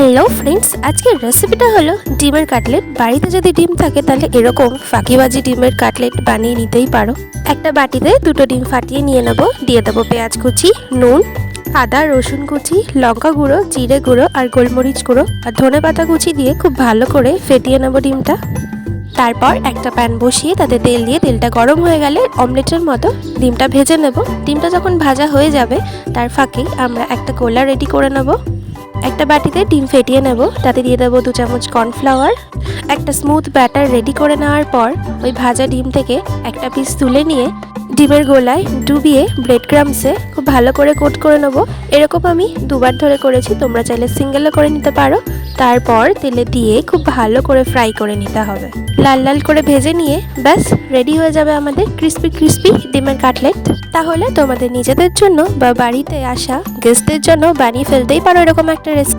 Hello friends আজকের রেসিপিটা হলো ডিমের কাটলেট। বাড়িতে যদি ডিম থাকে, তাহলে এরকম ফাঁকিবাজি ডিমের কাটলেট বানিয়ে নিতেই পারো। একটা বাটিতে দুটো ডিম ফাটিয়ে নিয়ে নেব। দিয়ে দেবো পেঁয়াজ কুচি, নুন, আদা, রসুন কুচি, লঙ্কা গুঁড়ো, জিরে গুঁড়ো আর গোলমরিচ গুঁড়ো। আর ধনে পাতা কুচি দিয়ে খুব ভালো করে ফেটিয়ে নেব ডিমটা। তারপর একটা প্যান বসিয়ে তাতে তেল দিয়ে তেলটা গরম হয়ে গেলে অমলেটের মতো ডিমটা ভেজে নেব। ডিমটা যখন ভাজা হয়ে যাবে, তার ফাঁকেই আমরা একটা গোলা রেডি করে নেব। একটা বাটিতে ডিম ফেটিয়ে নেব, তাতে দিয়ে দেবো দু চামচ কর্নফ্লাওয়ার, একটা স্মুথ ব্যাটার রেডি করে নেওয়ার পর ওই ভাজা ডিম থেকে একটা পিস তুলে নিয়ে ডিমের গোলায় ডুবিয়ে ব্রেড ক্রামসে খুব ভালো করে কোট করে নেব। এরকম আমি দুবার ধরে করেছি, তোমরা চাইলে সিঙ্গেলও করে নিতে পারো। তারপর তেলে দিয়ে খুব ভালো করে ফ্রাই করে নিতে হবে। লাল লাল করে ভেজে নিয়ে ব্যাস রেডি হয়ে যাবে আমাদের ক্রিস্পি ক্রিস্পি ডিমের কাটলেট। তাহলে তোমাদের নিজেদের জন্য বা বাড়িতে আসা গেস্টদের জন্য বানিয়ে ফেলতেই পারো এরকম একটা রেসিপি